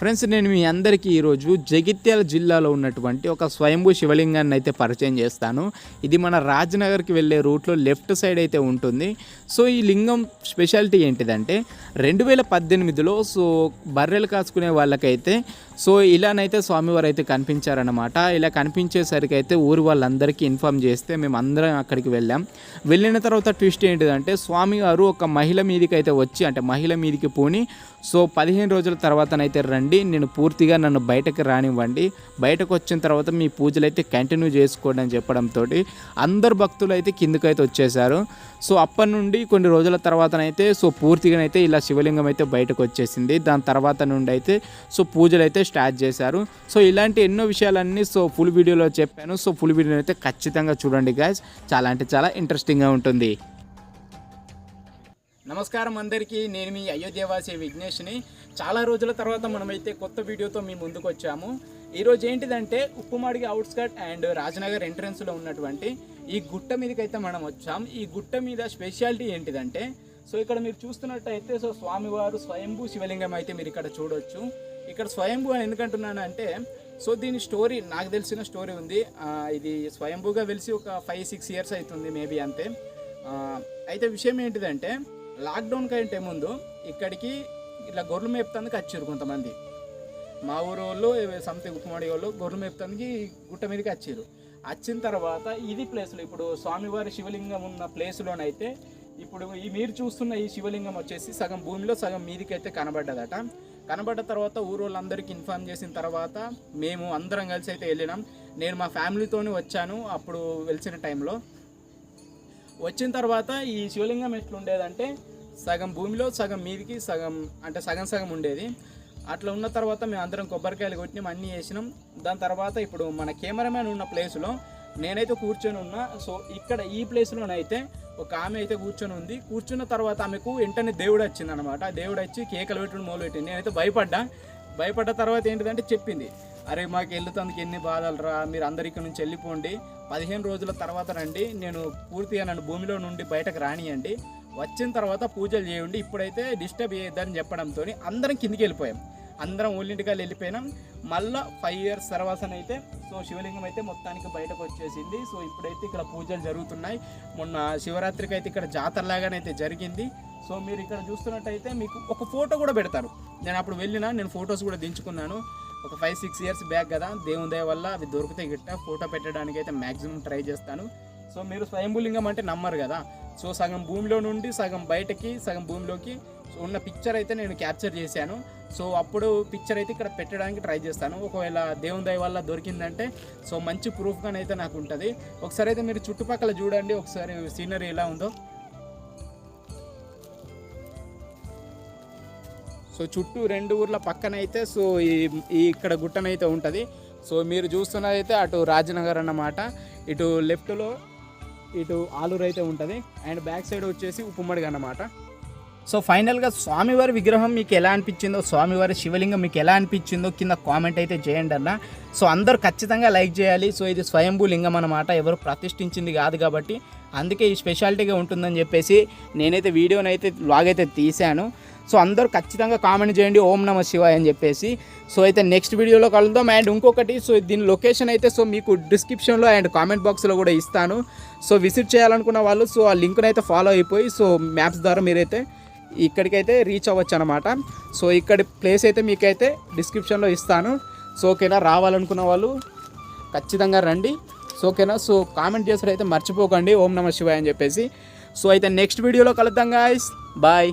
Friends నేను మీ అందరికీ ఈరోజు జగిత్యాల జిల్లాలో ఉన్నటువంటి ఒక స్వయంభూ శివలింగాన్ని అయితే పరిచయం చేస్తాను. ఇది మన రాజ్నగర్కి వెళ్ళే రూట్లో లెఫ్ట్ సైడ్ అయితే ఉంటుంది. సో ఈ లింగం స్పెషాలిటీ ఏంటిదంటే రెండు వేల పద్దెనిమిదిలో సో బర్రెలు కాసుకునే వాళ్ళకైతే సో ఇలానైతే స్వామివారు అయితే కనిపించారనమాట ఇలా కనిపించేసరికి అయితే ఊరు వాళ్ళందరికీ ఇన్ఫామ్ చేస్తే మేము అందరం అక్కడికి వెళ్ళాం. వెళ్ళిన తర్వాత ట్విస్ట్ ఏంటిదంటే స్వామివారు ఒక మహిళ మీదికి అయితే వచ్చి అంటే మహిళ మీదికి పోని సో పదిహేను రోజుల తర్వాతనైతే రండి నేను పూర్తిగా నన్ను బయటకు రానివ్వండి. బయటకు వచ్చిన తర్వాత మీ పూజలు అయితే కంటిన్యూ చేసుకోండి అని చెప్పడంతో అందరు భక్తులు అయితే కిందకైతే వచ్చేసారు సో అప్పటి నుండి కొన్ని రోజుల తర్వాతనైతే సో పూర్తిగానైతే ఇలా శివలింగం అయితే బయటకు వచ్చేసింది. దాని తర్వాత నుండి అయితే సో పూజలు అయితే స్టార్ట్ చేశారు. సో ఇలాంటి ఎన్నో విషయాలన్నీ సో ఫుల్ వీడియోలో చెప్పాను. సో ఫుల్ వీడియో అయితే ఖచ్చితంగా చూడండి గాయస్ చాలా అంటే చాలా ఇంట్రెస్టింగ్గా ఉంటుంది. నమస్కారం అందరికీ. నేను మీ అయోధ్యవాసి విఘ్నేష్ని. చాలా రోజుల తర్వాత మనమైతే కొత్త వీడియోతో మీ ముందుకు వచ్చాము. ఈరోజు ఏంటిదంటే ఉప్పుమాడిగి అవుట్స్కట్ అండ్ రాజనగర్ ఎంట్రన్స్లో ఉన్నటువంటి ఈ గుట్ట మీదకి అయితే మనం వచ్చాం. ఈ గుట్ట మీద స్పెషాలిటీ ఏంటిదంటే సో ఇక్కడ మీరు చూస్తున్నట్టయితే సో స్వామివారు స్వయంభూ శివలింగం అయితే మీరు ఇక్కడ చూడొచ్చు. ఇక్కడ స్వయంభూ అని ఎందుకంటున్నాను అంటే సో దీని స్టోరీ నాకు తెలిసిన స్టోరీ ఉంది. ఇది స్వయంభూగా వెలిసి ఒక ఫైవ్ సిక్స్ ఇయర్స్ అవుతుంది మేబీ అంతే. అయితే విషయం ఏంటిదంటే లాక్డౌన్ కంటే ముందు ఇక్కడికి ఇట్లా గొర్రెలు మేపుతందుకు వచ్చారు కొంతమంది. మా ఊరు వాళ్ళు సంథింగ్ ఉప్పుమాడి వాళ్ళు గొర్రెలు మేపుతందుకు గుట్ట మీదకి వచ్చారు. వచ్చిన తర్వాత ఇది ప్లేస్లో ఇప్పుడు స్వామివారి శివలింగం ఉన్న ప్లేస్లోనైతే ఇప్పుడు ఈ మీరు చూస్తున్న ఈ శివలింగం వచ్చేసి సగం భూమిలో సగం మీదికి అయితే కనబడ్డదట. కనబడ్డ తర్వాత ఊరు వాళ్ళందరికీ ఇన్ఫార్మ్ చేసిన తర్వాత మేము అందరం కలిసి అయితే వెళ్ళినాం. నేను మా ఫ్యామిలీతోనే వచ్చాను అప్పుడు వెలిసిన టైంలో. వచ్చిన తర్వాత ఈ శివలింగం ఎట్లుండేదంటే సగం భూమిలో సగం మీదికి సగం అంటే సగం సగం ఉండేది. అట్లా ఉన్న తర్వాత మేము అందరం కొబ్బరికాయలు కొట్టినాం అన్నీ వేసినాం. దాని తర్వాత ఇప్పుడు మన కెమెరామ్యాన్ ఉన్న ప్లేస్లో నేనైతే కూర్చొని ఉన్నా. సో ఇక్కడ ఈ ప్లేస్లోనైతే ఒక ఆమె అయితే కూర్చొని ఉంది. కూర్చున్న తర్వాత ఆమెకు వెంటనే దేవుడు వచ్చింది అనమాట దేవుడు వచ్చి కేకలు పెట్టుకుని మొదలు పెట్టింది నేనైతే భయపడ్డా. భయపడ్డ తర్వాత ఏంటిదంటే చెప్పింది. అరే మాకు వెళ్తానికి ఎన్ని బాధలు రా మీరు అందరి ఇక్కడ నుంచి వెళ్ళిపోండి. పదిహేను రోజుల తర్వాత రండి నేను పూర్తిగా నన్ను భూమిలో నుండి బయటకు రానియండి. వచ్చిన తర్వాత పూజలు చేయండి ఇప్పుడైతే డిస్టర్బ్ చేయొద్దని చెప్పడంతో అందరం కిందికి వెళ్ళిపోయాం. అందరం ఊళ్ళింటికి వెళ్ళిపోయినాం. మళ్ళీ ఫైవ్ ఇయర్స్ తర్వాతనైతే సో శివలింగం అయితే మొత్తానికి బయటకు వచ్చేసింది. సో ఇప్పుడైతే ఇక్కడ పూజలు జరుగుతున్నాయి. మొన్న శివరాత్రికి అయితే ఇక్కడ జాతరలాగానైతే జరిగింది. సో మీరు ఇక్కడ చూస్తున్నట్టయితే మీకు ఒక ఫోటో కూడా పెడతారు. నేను అప్పుడు వెళ్ళినా నేను ఫొటోస్ కూడా దించుకున్నాను. ఒక ఫైవ్ సిక్స్ ఇయర్స్ బ్యాక్ కదా దేవుని దయ వల్ల అవి దొరికితే గిట్ట ఫోటో పెట్టడానికి అయితే మ్యాక్సిమం ట్రై చేస్తాను. సో మీరు స్వయంభూలింగం అంటే నమ్మరు కదా. సో సగం భూమిలో నుండి సగం బయటకి సగం భూమిలోకి ఉన్న పిక్చర్ అయితే నేను క్యాప్చర్ చేశాను. సో అప్పుడు పిక్చర్ అయితే ఇక్కడ పెట్టడానికి ట్రై చేస్తాను. ఒకవేళ దేవుని దయ వల్ల దొరికిందంటే సో మంచి ప్రూఫ్గానైతే నాకు ఉంటుంది. ఒకసారి అయితే మీరు చుట్టుపక్కల చూడండి. ఒకసారి సీనరీ ఎలా ఉందో. సో చుట్టూ రెండు ఊర్ల పక్కన అయితే సో ఈ ఇక్కడ గుట్టనైతే ఉంటుంది. సో మీరు చూస్తున్నదైతే అటు రాజనగర్ అన్నమాట. ఇటు లెఫ్ట్లో ఇటు ఆలూరు అయితే ఉంటుంది. అండ్ బ్యాక్ సైడ్ వచ్చేసి ఉప్పుమడిగ అన్నమాట. సో ఫైనల్గా స్వామివారి విగ్రహం మీకు ఎలా అనిపించిందో స్వామివారి శివలింగం మీకు ఎలా అనిపించిందో కింద కామెంట్ అయితే చేయండి అన్న. సో అందరూ ఖచ్చితంగా లైక్ చేయాలి. సో ఇది స్వయంభూ లింగం అన్నమాట. ఎవరు ప్రతిష్ఠించింది కాదు కాబట్టి అందుకే ఈ స్పెషాలిటీగా ఉంటుందని చెప్పేసి నేనైతే వీడియోనైతే బ్లాగ్ అయితే తీశాను. సో అందరూ ఖచ్చితంగా కామెంట్ చేయండి. ఓం నమ శివాయ అని చెప్పేసి. సో అయితే నెక్స్ట్ వీడియోలో కలుద్దాం. అండ్ ఇంకొకటి సో దీని లొకేషన్ అయితే సో మీకు డిస్క్రిప్షన్లో అండ్ కామెంట్ బాక్స్లో కూడా ఇస్తాను. సో విజిట్ చేయాలనుకున్న వాళ్ళు సో ఆ లింక్ని అయితే ఫాలో అయిపోయి సో మ్యాప్స్ ద్వారా మీరైతే ఇక్కడికైతే రీచ్ అవ్వచ్చు అనమాట సో ఇక్కడ ప్లేస్ అయితే మీకైతే డిస్క్రిప్షన్లో ఇస్తాను. సో ఓకేనా? రావాలనుకున్న వాళ్ళు ఖచ్చితంగా రండి. సో ఓకేనా? సో కామెంట్ చేసారు అయితే మర్చిపోకండి. ఓం నమ శివాయ అని చెప్పేసి. సో అయితే నెక్స్ట్ వీడియోలో కలుద్దాం గాయస్ బాయ్